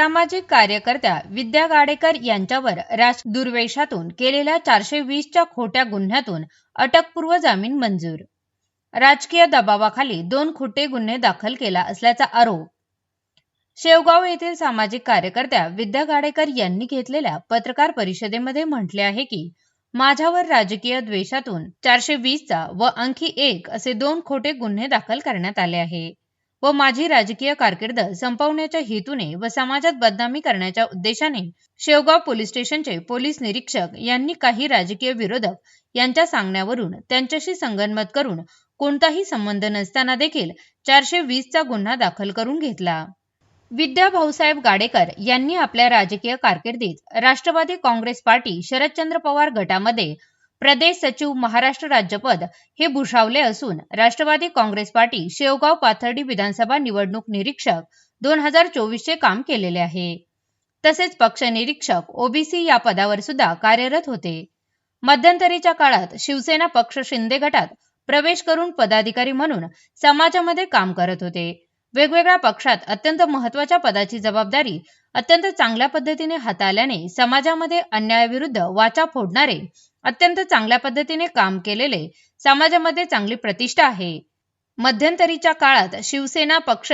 सामाजिक कार्यकर्त्या विद्या गाडेकर यांच्यावर राज दुर्वेशातून केलेल्या चारशे वीसच्या खोट्या गुन्ह्यातून अटकपूर्व जामीन मंजूर. राजकीय दबावाखाली दोन खोटे गुन्हे दाखल केला असल्याचा आरोप. शेवगाव येथील सामाजिक कार्यकर्त्या विद्या गाडेकर यांनी घेतलेल्या पत्रकार परिषदेमध्ये म्हटले आहे की माझ्यावर राजकीय द्वेषातून चारशे वीसचा व आणखी एक असे दोन खोटे गुन्हे दाखल करण्यात आले आहे. व माझी राजकीय कारकीर्द संपवण्याच्या हेतूने व समाजात बदनामी करण्याच्या उद्देशाने शेवगाव पोलीस स्टेशनचे पोलीस निरीक्षक यांनी काही राजकीय विरोधक यांच्या सांगण्यावरून त्यांच्याशी संगनमत करून कोणताही संबंध नसताना देखील चारशे वीसचा गुन्हा दाखल करून घेतला. विद्या भाऊसाहेब गाडेकर यांनी आपल्या राजकीय कारकिर्दीत राष्ट्रवादी काँग्रेस पार्टी शरदचंद्र पवार गटामध्ये प्रदेश सचिव महाराष्ट्र राज्यपद हे भूषावले असून राष्ट्रवादी काँग्रेस पार्टी शेवगाव पाथर्डी विधानसभा निवडणूक निरीक्षक दोन हजार चोवीसचे काम केलेले आहे. तसेच पक्ष निरीक्षक ओबीसी या पदावर सुद्धा कार्यरत होते. मध्यंतरीच्या काळात शिवसेना पक्ष शिंदे गटात प्रवेश करून पदाधिकारी म्हणून समाजामध्ये काम करत होते. वेगवेगळ्या पक्षात अत्यंत महत्त्वाच्या पदाची जबाबदारी अत्यंत चांगल्या पद्धतीने हाताळल्याने समाजामध्ये अन्यायाविरुद्ध वाचा फोडणारे अत्यंत चांगल्या पद्धतीने काम केलेले समाजामध्ये चांगली प्रतिष्ठा आहे. मध्यंतरीच्या काळात शिवसेना पक्ष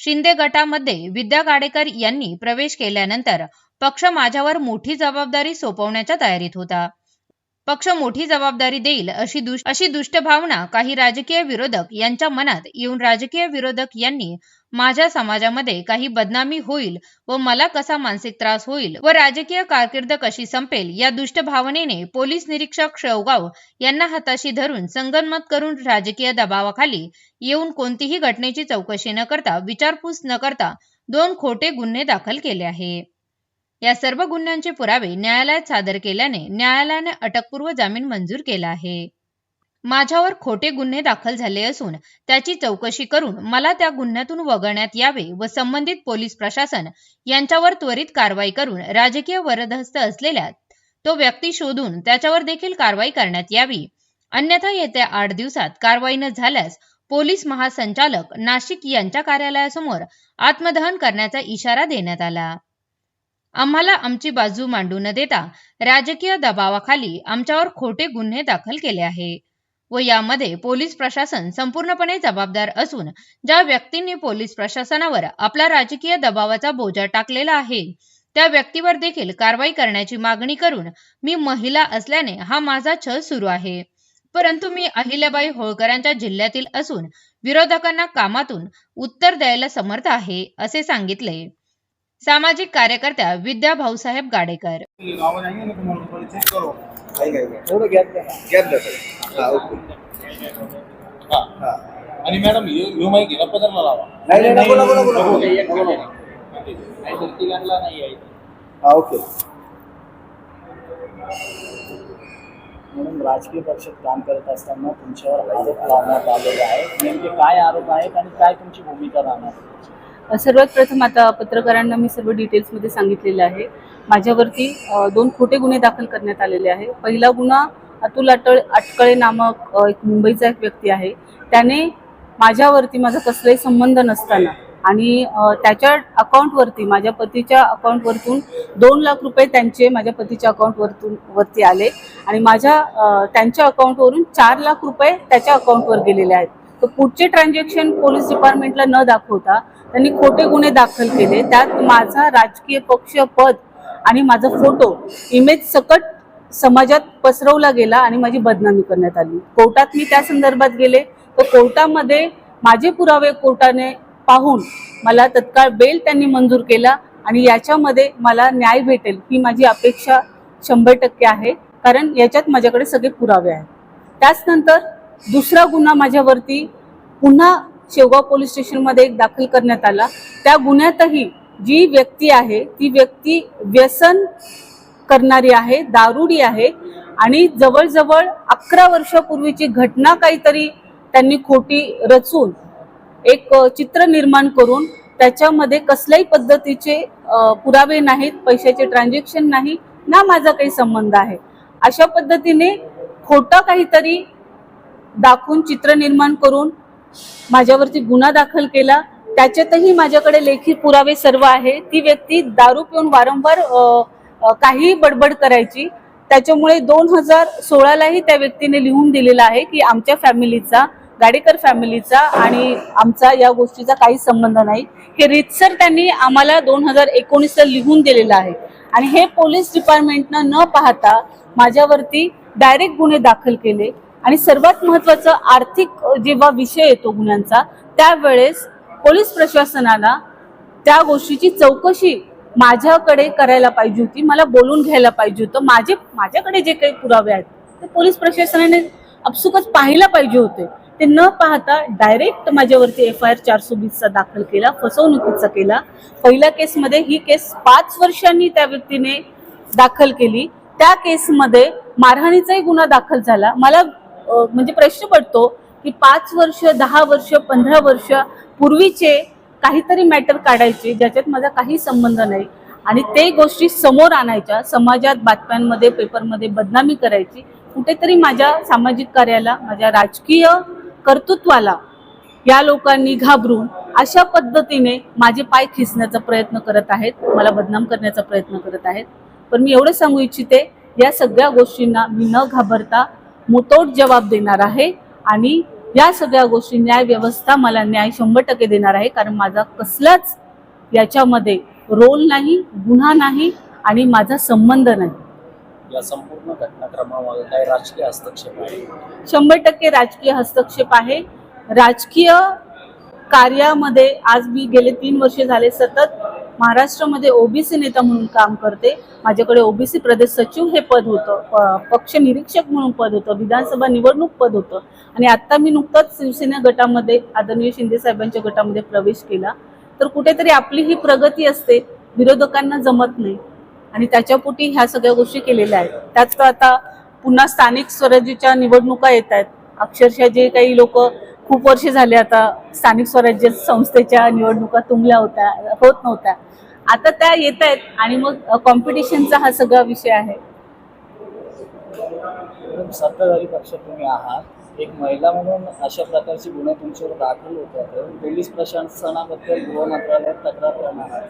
शिंदे गटामध्ये विद्या गाडेकर यांनी प्रवेश केल्यानंतर पक्ष माझ्यावर मोठी जबाबदारी सोपवण्याच्या तयारीत होता. पक्ष मोठी जबाबदारी देईल अशी दुष्ट अशी दुष्ट भावना काही राजकीय विरोधक यांच्या मनात येऊन राजकीय विरोधक यांनी माझ्या समाजामध्ये काही बदनामी होईल व मला कसा मानसिक त्रास होईल व राजकीय कारकीर्द कशी संपेल या दुष्ट भावनेने पोलीस निरीक्षक शेवगाव यांना हाताशी धरून संगनमत करून राजकीय दबावाखाली येऊन कोणतीही घटनेची चौकशी न करता विचारपूस न करता दोन खोटे गुन्हे दाखल केले आहे. या सर्व गुन्ह्यांचे पुरावे न्यायालयात सादर केल्याने न्यायालयाने अटकपूर्व जामीन मंजूर केला आहे. माझ्यावर खोटे गुन्हे दाखल झाले असून त्याची चौकशी करून मला त्या गुन्ह्यातून वगळण्यात यावे व संबंधित पोलीस प्रशासन यांच्यावर त्वरित कारवाई करून राजकीय वरदहस्त असलेल्या तो व्यक्ती शोधून त्याच्यावर देखील कारवाई करण्यात यावी. अन्यथा येत्या आठ दिवसात कारवाई न झाल्यास पोलीस महासंचालक नाशिक यांच्या कार्यालयासमोर आत्मदहन करण्याचा इशारा देण्यात आला. आम्हाला आमची बाजू मांडू न देता राजकीय दबावाखाली आमच्यावर खोटे गुन्हे दाखल केले आहे. व यामध्ये पोलीस प्रशासन संपूर्णपणे जबाबदार असून ज्या व्यक्तींनी पोलीस प्रशासनावर आपला राजकीय दबावाचा बोजा टाकलेला आहे त्या व्यक्तीवर देखील कारवाई करण्याची मागणी करून मी महिला असल्याने हा माझा छळ सुरू आहे. परंतु मी अहिल्याबाई होळकरांच्या जिल्ह्यातील असून विरोधकांना कामातून उत्तर द्यायला समर्थ आहे असे सांगितले. सामाजिक कार्यकर्त्या विद्या भाऊसाहेब गाडेकर. आहे आहे हा हा हा आणि मॅडम ह्यो माहिती ना पदरला लावा? नाही नाही नको नको नको नको. नाही हा ओके. म्हणून राजकीय पक्षात काम करत असताना तुमच्यावर आरोप लावण्यात आलेले आहेत. नेमके काय आरोप आहेत आणि काय तुमची भूमिका राहणार आहे? सर्वात प्रथम आता पत्रकारांना मी सर्व डिटेल्समध्ये सांगितलेलं आहे. माझ्यावरती दोन खोटे गुन्हे दाखल करण्यात आलेले आहे. पहिला गुन्हा अतुल अटळ अटकळे नामक एक मुंबईचा एक व्यक्ती आहे. त्याने माझ्यावरती माझा कसलाही संबंध नसताना आणि त्याच्या अकाउंटवरती माझ्या पतीच्या अकाउंटवरतून दोन लाख रुपये त्यांचे माझ्या पतीच्या अकाउंटवरतून वरती आले आणि माझ्या त्यांच्या अकाउंटवरून चार लाख रुपये त्याच्या अकाउंटवर गेलेले आहेत. तर पुढचे ट्रान्झॅक्शन पोलीस डिपार्टमेंटला न दाखवता त्यांनी खोटे गुन्हे दाखल केले. त्यात माझा राजकीय पक्ष पद आणि माझा फोटो इमेज सकट समाजात पसरवला गेला आणि माझी बदनामी करण्यात आली. कोर्टात मी त्या संदर्भात गेले. तर कोर्टामध्ये माझे पुरावे कोर्टाने पाहून मला तत्काळ बेल त्यांनी मंजूर केला आणि याच्यामध्ये मला न्याय भेटेल ही माझी अपेक्षा शंभर टक्के आहे. कारण याच्यात माझ्याकडे सगळे पुरावे आहेत. त्याचनंतर दुसरा गुन्हा माझ्यावरती पुन्हा शेवगाव पोलीस स्टेशनमध्ये एक दाखल करण्यात आला. त्या गुन्ह्यातही जी व्यक्ती आहे ती व्यक्ती व्यसन करणारी आहे दारुडी आहे आणि जवळजवळ अकरा वर्षापूर्वीची घटना काहीतरी त्यांनी खोटी रचून एक चित्र निर्माण करून त्याच्यामध्ये कसल्याही पद्धतीचे पुरावे नाहीत पैशाचे ट्रान्झॅक्शन नाही ना माझा काही संबंध आहे. अशा पद्धतीने खोटं काहीतरी दाखवून चित्र निर्माण करून माझ्यावरती गुन्हा दाखल केला. त्याच्यातही माझ्याकडे लेखी पुरावे सर्व आहे ती व्यक्ती दारू पिऊन वारंवार काही बडबड करायची. त्याच्यामुळे दोन हजार सोळालाही त्या व्यक्तीने लिहून दिलेलं आहे की आमच्या फॅमिलीचा गाडेकर फॅमिलीचा आणि आमचा या गोष्टीचा काही संबंध नाही. हे रितसर त्यांनी आम्हाला दोन हजार एकोणीसला लिहून दिलेलं आहे. आणि हे पोलीस डिपार्टमेंटनं न पाहता माझ्यावरती डायरेक्ट गुन्हे दाखल केले. आणि सर्वात महत्वाचं आर्थिक जेव्हा विषय येतो गुन्ह्यांचा त्यावेळेस पोलीस प्रशासनाला त्या गोष्टीची चौकशी माझ्याकडे करायला पाहिजे होती मला बोलून घ्यायला पाहिजे होतं. माझे माझ्याकडे जे काही पुरावे आहेत ते पोलीस प्रशासनाने अपसुकच पाहायला पाहिजे होते. ते न पाहता डायरेक्ट माझ्यावरती एफ आय आर चारशे वीसचा दाखल केला फसवणुकीचा केला. पहिल्या केसमध्ये ही केस पाच वर्षांनी त्या व्यक्तीने दाखल केली. त्या केसमध्ये मारहाणीचाही गुन्हा दाखल झाला. मला म्हणजे प्रश्न पडतो की पाच वर्ष दहा वर्ष पंधरा वर्ष पूर्वीचे काहीतरी मॅटर काढायचे ज्याच्यात माझा काही संबंध नाही. आणि ते गोष्टी समोर आणायच्या समाजात बातम्यांमध्ये पेपरमध्ये बदनामी करायची कुठेतरी माझ्या सामाजिक कार्याला माझ्या राजकीय कर्तृत्वाला या लोकांनी घाबरून अशा पद्धतीने माझे पाय खिसण्याचा प्रयत्न करत आहेत मला बदनाम करण्याचा प्रयत्न करत आहेत. पण मी एवढं सांगू इच्छिते या सगळ्या गोष्टींना मी न घाबरता मुतोड जबाब देणार आहे. आणि या सगळ्या गोष्टी न्याय व्यवस्था मला न्याय शंभर टक्के देणार आहे. कारण माझा कसलाच याच्यामध्ये रोल नाही गुन्हा नाही आणि माझा संबंध नाही. या संपूर्ण घटनाक्रमामागे काही राजकीय हस्तक्षेप आहे? शंभर टक्के राजकीय हस्तक्षेप आहे. राजकीय कार्यामध्ये आज मी गेले तीन वर्षे झाले सतत. महाराष्ट्रामध्ये ओबीसी नेता म्हणून काम करते. माझ्याकडे ओबीसी प्रदेश सचिव हे पद होतं. प- पक्ष निरीक्षक म्हणून पद होतं. विधानसभा निवडणूक पद होतं. आणि आत्ता मी नुकताच शिवसेना गटामध्ये आदरणीय शिंदे साहेबांच्या गटामध्ये प्रवेश केला. तर कुठेतरी आपली ही प्रगती असते. विरोधकांना जमत नाही. आणि त्याच्यापोटी ह्या सगळ्या गोष्टी केलेल्या आहेत. त्यात आता पुन्हा स्थानिक स्वराज्याच्या निवडणुका येत आहेत. अक्षरशः जे काही लोक खूप वर्ष झाले आता स्थानिक स्वराज्य संस्थेच्या निवडणुका तुंबल्या होत्या होत नव्हत्या. आता त्या येत आहेत आणि मग कॉम्पिटिशनचा हा सगळा विषय आहे. सत्ताधारी पक्ष तुम्ही आहात. एक महिला म्हणून अशा प्रकारचे गुन्हे तुमच्यावर दाखल होतात पोलीस प्रशासनाबद्दल गृह मंत्रालयात तक्रार करणार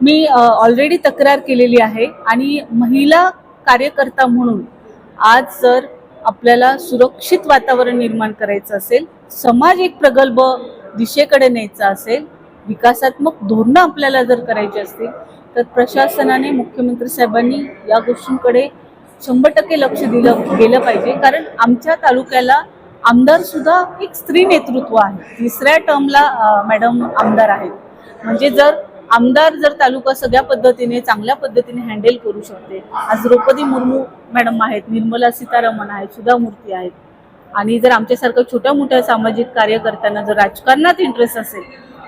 मी ऑलरेडी तक्रार केलेली आहे आणि महिला कार्यकर्ता म्हणून आज जर आपल्याला सुरक्षित वातावरण निर्माण करायचं असेल समाज एक प्रगल्भ दिशेकडे न्यायचा असेल विकासात्मक धोरणं आपल्याला जर करायची असतील तर प्रशासनाने मुख्यमंत्री साहेबांनी या गोष्टींकडे शंभर टक्के लक्ष दिलं गेलं पाहिजे. कारण आमच्या तालुक्याला आमदार सुद्धा एक स्त्री नेतृत्व आहे. तिसऱ्या टर्मला मॅडम आमदार आहेत. म्हणजे जर आमदार जर तालुका सगळ्या पद्धतीने चांगल्या पद्धतीने हँडल करू शकते. आज द्रौपदी मुर्मू मॅडम आहेत निर्मला सीतारामन आहेत सुधा मूर्ती आहेत. आणि जर आमच्यासारख्या छोट्या मोठ्या सामाजिक कार्यकर्त्यांना जर राजकारणात इंटरेस्ट असेल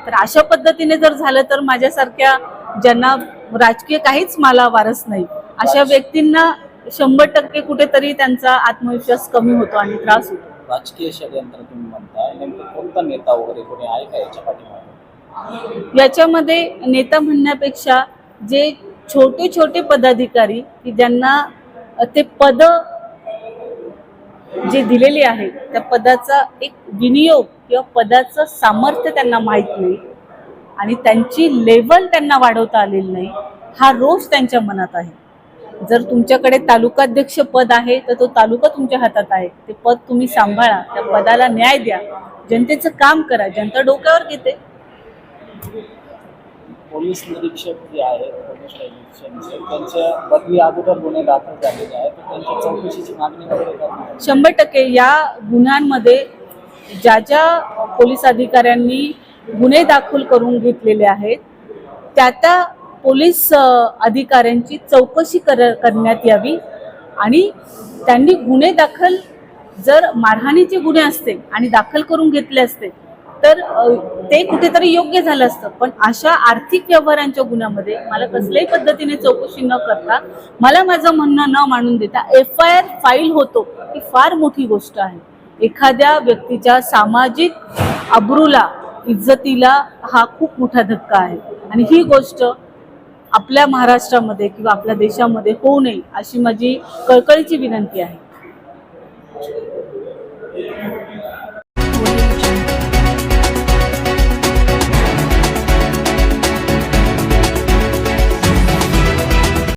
तर अशा पद्धतीने जर झालं तर माझ्यासारख्या ज्यांना राजकीय काहीच मला वारस नाही अशा व्यक्तींना शंभर टक्के कुठेतरी त्यांचा आत्मविश्वास कमी होतो आणि त्रास होतो. राजकीय षडयंत्र तुम्ही म्हणताय नेमकं कोणता नेता वगैरे कोणी आहे का याच्या पाठीमागे? याच्यामध्ये नेता म्हणण्यापेक्षा जे छोटे छोटे पदाधिकारी की ज्यांना ते पद जे दिलेले आहे त्या पदाचा एक विनियोग किंवा पदाचं सामर्थ्य त्यांना माहीत नाही आणि त्यांची लेवल त्यांना वाढवता आलेली नाही हा रोष त्यांच्या मनात आहे. जर तुमच्याकडे तालुकाध्यक्ष पद आहे तर तो तालुका तुमच्या हातात आहे. ते पद तुम्ही सांभाळा त्या पदाला न्याय द्या. जनतेचं काम करा जनता डोक्यावर घेते. पोलीस निरीक्षक जे आहेत पोलीस निरीक्षक त्यांच्या बदली अगोदर गुन्हे दाखल झालेले आहेत. त्यांच्या चौकशीची मागणी वगैरे शंभर टक्के या गुन्ह्यांमध्ये ज्या ज्या पोलीस अधिकाऱ्यांनी गुन्हे दाखल करून घेतलेले आहेत त्या त्या पोलीस अधिकाऱ्यांची चौकशी कर करण्यात यावी आणि त्यांनी गुन्हे दाखल जर मारहाणीचे गुन्हे असते आणि दाखल करून घेतले असते तर ते कुठेतरी योग्य झालं असतं. पण अशा आर्थिक व्यवहारांच्या गुन्ह्यामध्ये मला कसल्याही पद्धतीने चौकशी न करता मला माझं म्हणणं न मानून देता एफ आय आर फाईल होतो ही फार मोठी गोष्ट आहे. एखाद्या व्यक्तीच्या सामाजिक अब्रूला इज्जतीला हा खूप मोठा धक्का आहे. आणि ही गोष्ट आपल्या महाराष्ट्रामध्ये किंवा आपल्या देशामध्ये होऊ नये अशी माझी कळकळीची विनंती आहे.